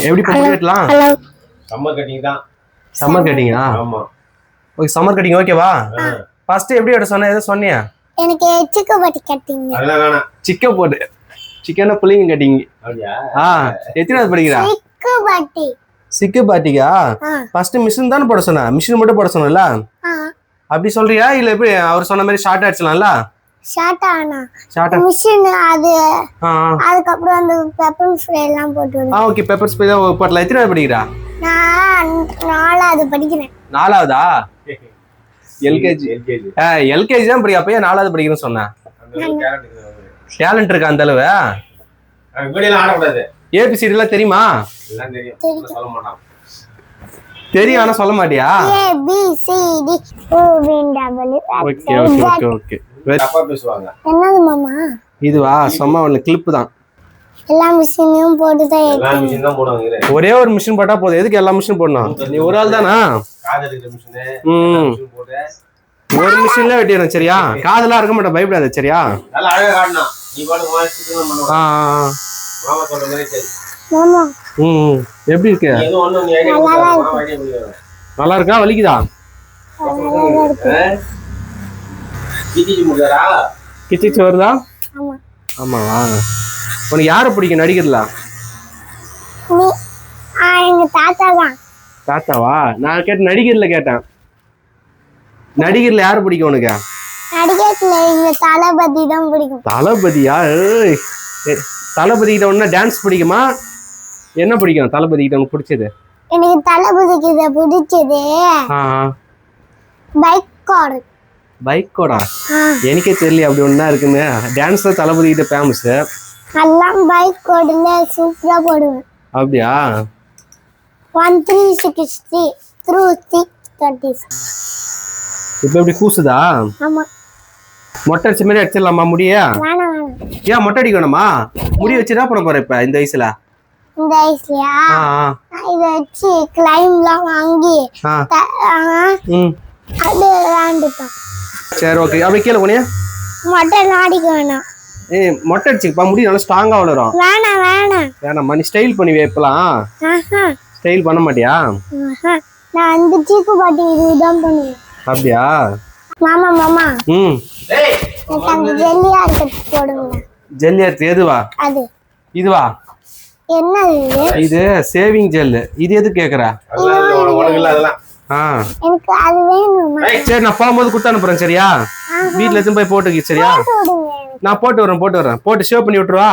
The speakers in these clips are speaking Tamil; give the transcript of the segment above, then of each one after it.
எப்படி வெட்டலாம் ஹலோ சம்மர் கட்டிங் தான். சம்மர் கட்டிங்கா ஆமா. ஓகே சம்மர் கட்டிங் ஓகேவா ஃபர்ஸ்ட் எப்படி வெட்ட சொன்ன? எதை சொன்னியா? எனக்கு எச்சுக்கு பட்டி கட்டிங்க அதெல்லாம் வேணாம். சிக்கன் போட்டு. சிக்கன புள்ளிங்க கட்டிங் ஆ எத்தனாவது படிக்கிறா? சிக்கு பட்டி. சிக்கு பாட்டிக்கா? ஃபர்ஸ்ட் மிஷின் தானே போட சொன்னா? மிஷின் மட்டும் போட சொன்னல ஆ. அப்படி சொல்றியா? இல்ல எப்படி அவர் சொன்ன மாதிரி ஷார்ட் அடிச்சலாம்ல ஷார்ட் ஆனா. ஷார்ட் மிஷின் அது ஆ அதுக்கப்புறம் அந்த பெப்பர் ஸ்ப்ரே எல்லாம் போட்டு. ஆ ஓகே பெப்பர் ஸ்ப்ரே தான் போடலாம் எத்தனாவது படிக்கிறா? நான் நாலாவது படிக்கிறேன். நாலாவதா? எல்கேஜி எல்கேஜி எல்கேஜி தான் படிக்க அப்பயே நாலாவது படிக்கிறேன்னு சொன்னேன் டேலண்ட் இருக்கா அந்த அளவு? ஏபிசிடி எல்லாம் தெரியுமா? எல்லாம் தெரியும். ஆனா சொல்ல மாட்டியா? A B C D O P W okay okay okay okay தப்பா பேசுவாங்க. என்னது மாமா? இதுவா? சும்மா ஒன்று கிளிப்பு தான். எல்லா மிஷினையும் போட்டு தான் எல்லா மிஷின் தான் போடுவாங்க இரு. ஒரே ஒரு மிஷின் போட்டா போதும். எதுக்கு எல்லா மிஷின் போடணும்? நீ ஒரு ஆள் தானா? காது எடுக்கிற மிஷினு ம். மிஷின் போட்டு ஒரு மிஷின்ல வெட்டிடுறேன் சரியா? காதெல்லாம் இருக்க மாட்டேன் பயப்படாத சரியா? நல்லா அழகா காட்டணும் நீ பாட்டு மாசிட்டு ஆ பண்ணுவாங்க ஆ, ஆ. மாமா சொல்ற மாதிரி சரி மாமா. ம். எப்படி இருக்கு? நீ எதுவும் ஒண்ணும் நீ ஐடியா மாமா ஐடியா பண்ணிடுவாங்க நல்லா இருக்கா? வலிக்குதா? நல்லா இருக்கு. கிச்சிச்சு வருதா? ஆமா. ஆமாவா உனக்கு யாரை பிடிக்கும் நடிகர்ல தான் தாத்தாவா? நான் கேட்ட நடிகர்ல கேட்டேன். நடிகர்ல யாரு பிடிக்கும் உனக்கு? தளபதி தான் பிடிக்கும். தளபதியா? தளபதி கிட்ட ஒன்னா டான்ஸ் பிடிக்குமா? என்ன பிடிக்கும் தளபதி கிட்ட உனக்கு பிடிச்சது? எனக்கு தளபதிக்கு இதை பிடிச்சது பைக் கார் பைக்கோடா. ஆ. எனக்கே தெரியல அப்படி ஒன்றா இருக்குன்னு. டான்ஸ் தான் தளபதி கிட்ட ஃபேமஸ் எல்லாம் பைக் கோடில் சூப்பரா போடுவேன் அப்படியா? One three sixty through six thirty இப்போ எப்படி கூசுதா? ஆமா. மொட்டை அடிச்ச மாதிரி அடிச்சிடலாமா முடிய? வேணாம் வேணாம். ஏன் மொட்டை அடிக்கணுமா? முடி வச்சு என்ன பண்ண போற இப்ப இந்த வயசுல? இந்த ஆ, இதை வச்சு கிளைம்லாம் வாங்கி ம். அது விளாண்டுப்பேன் சரி ஓகே அப்படி கீழே போனியா? மொட்டை அடிக்க வேணாம். ஏய் மொட்டை அடிச்சுப்பா முடி நல்லா ஸ்ட்ராங்கா வளரும். வேணாம் வேணாம். வேணாம்மா நீ ஸ்டைல் பண்ணி வைப்பலாம். ஆஹா. ஸ்டைல் பண்ண மாட்டியா? ஆஹா. நான் அந்த சீக்கு பாட்டி இதுதான் பண்ணுவேன். அப்படியா? மாமா மாமா. ம். ஏய் எனக்கு அந்த ஜெல்லியா இருக்கிறது போடுங்க. எதுவா? அது. இதுவா? இது? இது சேவிங் ஜெல் இது எது கேக்குற? அதெல்லாம் இல்ல, உனக்கு உனக்கு இல்ல அதெல்லாம். எனக்கு அது வேணுமா சரி நான் போகும்போது கொடுத்து அனுப்புறேன் சரியா? வீட்ல எடுத்து போய் போட்டுக்க சரியா? நான் போட்டு வரேன் போட்டு வரேன் போட்டு ஷேவ் பண்ணி விட்டுருவா?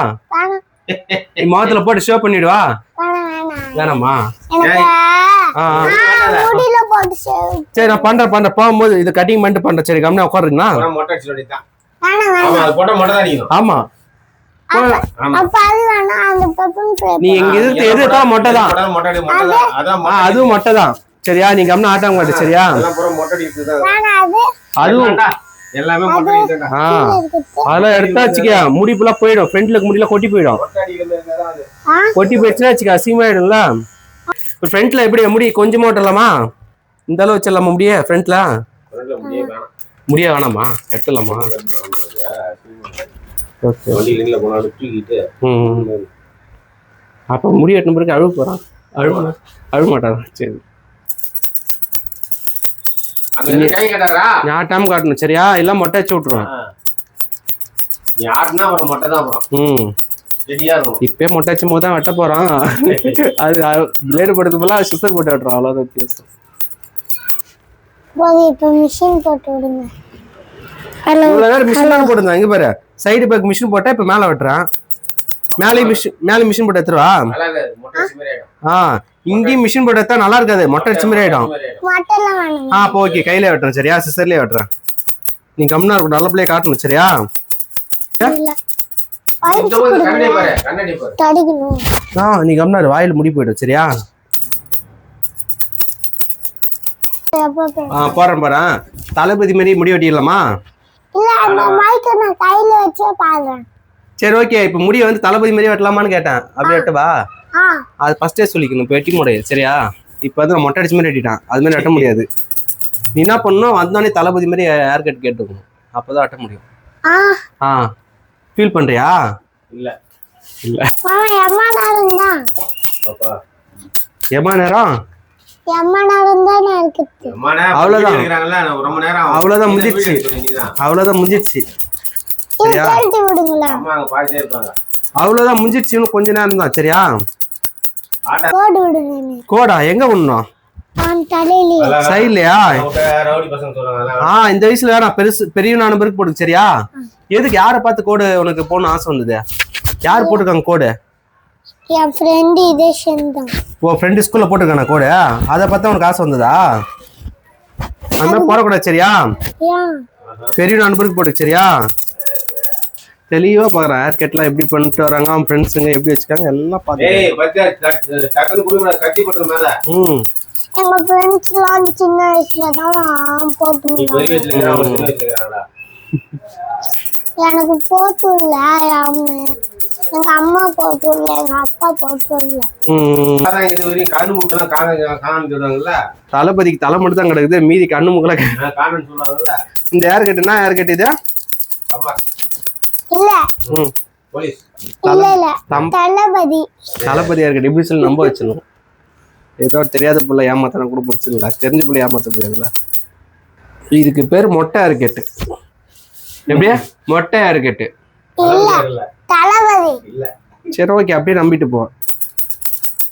நீ முகத்துல போட்டு ஷேவ் பண்ணிடுவா? வேணாம் சரி நான் பண்றேன் பண்றேன். போகும்போது இது கட்டிங் பண்ணிட்டு பண்றேன். சரி கம்மியா உட்காருங்களா ஆமா அது போட்டா மொட்டை தான் அடிக்கணும். ஆமா. ஆமா. அப்ப அது வேணாம் அந்த பெப்பர் ஸ்ப்ரே நீ எங்க இருக்கு எது இருக்கா மொட்டை தான். அதுவும் மொட்டை தான். சரியா? நீ கம்மியா ஆட்டாங்க மாட்டே சரியா அதுவும். எல்லாமே அதெல்லாம் எடுத்தா வச்சுக்க முடி ஃபுல்லா போயிடும். ஃப்ரண்ட்ல முடியல கொட்டி போயிடும். கொட்டி போயிடுச்சுன்னா வச்சுக்க அசிங்கமாயிடும்ல இப்போ ஃப்ரண்ட்ல எப்படி முடி கொஞ்சமா ஓட்டலாமா? இந்த அளவு வச்சிடலாமா முடிய ஃப்ரண்ட்ல முடியே வேணாம். முடிய வேணாமா? எடுத்துடலாமா ஓகே. வண்டி லிங்கில் போனா தூக்கிட்டு ம் அப்போ முடி வெட்டின பிறகு அழுவ போறான். அழுவ அழுவ மாட்டான்? சரி. காட்டணும். சரியா? எல்லாம் மொட்டை ஆடினா அப்புறம் மொட்டை தான் அப்புறம் ம். ரெடியா இருக்கும் இப்பயே மொட்டை வச்சும் போது தான் வெட்ட போறான் அது பிளேடு படுத்து போல சிஸ்டர் போட்டு வெட்டுறான் அவ்வளோதான் வித்தியாசம். இப்ப மிஷின் போட்டு விடுங்க. ஹலோ இவ்வளோ நேரம் மிஷின் தானே போட்டுருந்தான். இங்க பாரு. சைடு பேக் மிஷின் போட்டா இப்போ மேலே வெட்டுறான். மேலே மிஷின் மேலே மிஷின் போட்டு எடுத்துருவா ஆ இங்கேயும் மிஷின் போட்டு எடுத்தா நல்லா இருக்காது. மொட்டை அடிச்ச மாதிரி ஆயிடும். ஆ அப்போ ஓகே கையில வெட்டுறேன் சரியா? சிஸ்டர்லயே வெட்டுறேன். நீ கம்னா இருக்கும் நல்ல பிள்ளைய காட்டணும் சரியா? இல்ல. இந்த பக்கம் கண்ணாடி பாரு கண்ணாடி பாரு. தடிக்கணும் ஆ நீ கம்னாரு வாயில் முடி போயிடும் சரியா? ஆ போறேன் போறேன் தளபதி மாதிரி முடி வெட்டிடலாமா? இல்ல அந்த மைக்க நான் கையில வச்சே பாக்குறேன். சரி ஓகே இப்போ முடி வந்து தளபதி மாதிரி வெட்டலாமான்னு கேட்டேன். அப்படி வெட்டவா? ஆ. அது ஃபர்ஸ்டே சொல்லிக்கணும் இப்போ வெட்டி முடியாது சரியா? இப்போ வந்து நான் மொட்டை அடிச்ச மாதிரி வெட்டிட்டான். அது மாதிரி வெட்ட முடியாது. நீ என்ன பண்ணணும்? வந்தோடனே தளபதி மாதிரி ஹேர் கட் கேட்டுக்கணும். அப்போதான் வெட்ட முடியும். ஆ. ஆ. ஃபீல் பண்றியா? இல்ல. இல்ல. தான். அப்பா. எம்மா நேரம்? எம்மா நேரம் தானே இருக்குது. அம்மா நேரம் அவ்வளவுதான். முடிஞ்சிடுச்சு. சரியா? முடிஞ்சிடுச்சுன்னு கொஞ்ச நேரம் தான். சரியா? கோடு எங்க அதெல்லாம் சைட்லையா? ஆ இந்த வயசுல வேணாம். பெருசு பெரிய நம்பருக்கு போடு சரியா? எதுக்கு யாரை பார்த்து கோடு உனக்கு போகணும் ஆசை வந்தது? யார் போட்டிருக்காங்க கோடு? என் ஃப்ரெண்டு இதே ஸ்கூல்ல போட்டிருக்கானா கோடு? அதை பார்த்தா உனக்கு ஆசை வந்ததா? அந்த போடக்கூடாது சரியா? பெரிய நண்பருக்கு போட்டு சரியா? தெளிவா பாக்குறேன் ஹேர் கட்லாம் எப்படி பண்ணிட்டு வராங்க அவன் ஃப்ரெண்ட்ஸுங்க எப்படி வச்சுக்காங்க எல்லாம் பார்த்து ம். எங்க ஃப்ரெண்ட்ஸ்லாம் சின்ன வயசுல தான் போட்டு எனக்கு போட்டுள்ள அம்மா எங்க அம்மா போட்டுள்ள எங்க அப்பா காணாம சொல்றாங்கல்ல தளபதிக்கு தலை மட்டும் தான் கிடக்குது மீதி கண்ணு முக்கெல்லாம் இந்த ஹேர் கட்டுனா ஹேர் கட் இது? அம்மா இல்ல. இல்ல இல்ல. தளபதி. தளபதி. ஹேர் கட் இப்படி சொல்லி நம்ப வச்சிடணும் ஏதோ தெரியாத புள்ள ஏமாத்தன கூட பிடிச்சிருங்களா தெரிஞ்ச புள்ள ஏமாத்த முடியாதுல்ல. இதுக்கு பேர் மொட்டை ஹேர் கட்டு எப்படியா? மொட்டை ஹேர் கட்டு இல்ல. இல்ல தளபதி. இல்ல. சரி ஓகே. அப்படியே நம்பிட்டு போ.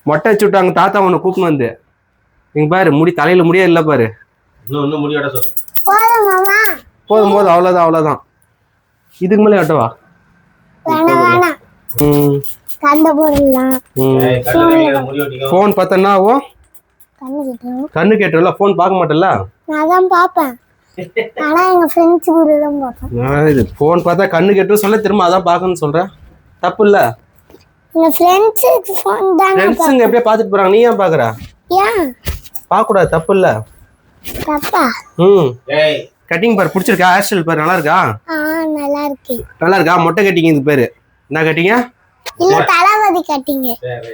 மொட்டை வச்சு விட்டாங்க. தாத்தா உன்னை கூப்பிட்டு வந்து. இங்க பாரு முடி தலையில முடியே இல்லை பாரு. இன்னும் இன்னும் முடியோட சொல்லு. போதும் போதும் அவ்வளோதான் அவ்வளோதான் இதுக்கு மேலே ஒட்டிக்கும் ஃபோன் பார்த்தோன்னா ஆகும்? கண்ணு கேட்டல ஃபோன் பார்க்க மாட்டேல்ல? நான் தான் பாப்பேன் ஆனா எங்க ஃப்ரெண்ட்ஸ் கூட தான் பார்ப்பேன். நான் இது ஃபோன் பார்த்தா கண்ணு கேட்டு சொல்ல திரும்ப அதான் பார்க்கணும்னு சொல்கிறேன் தப்பு இல்லை எங்க ஃப்ரெண்ட்ஸுக்கு ஃபோன் தானே ஃப்ரெண்ட்ஸுங்க எப்படியே பார்த்துட்டு போகிறாங்க நீ ஏன் பார்க்குற? ஏன்? பார்க்கக்கூடாது தப்பு இல்லை தப்பா? ம். ஏய் கட்டிங் பாரு பிடிச்சிருக்கா? ஹேர் ஸ்டைல் பாரு நல்லா இருக்கா ஆ நல்லா இருக்கு நல்லா இருக்கா மொட்டை கட்டிங் இது பேர். என்ன கட்டிங்க இல்ல தளபதி கட்டிங்க சரி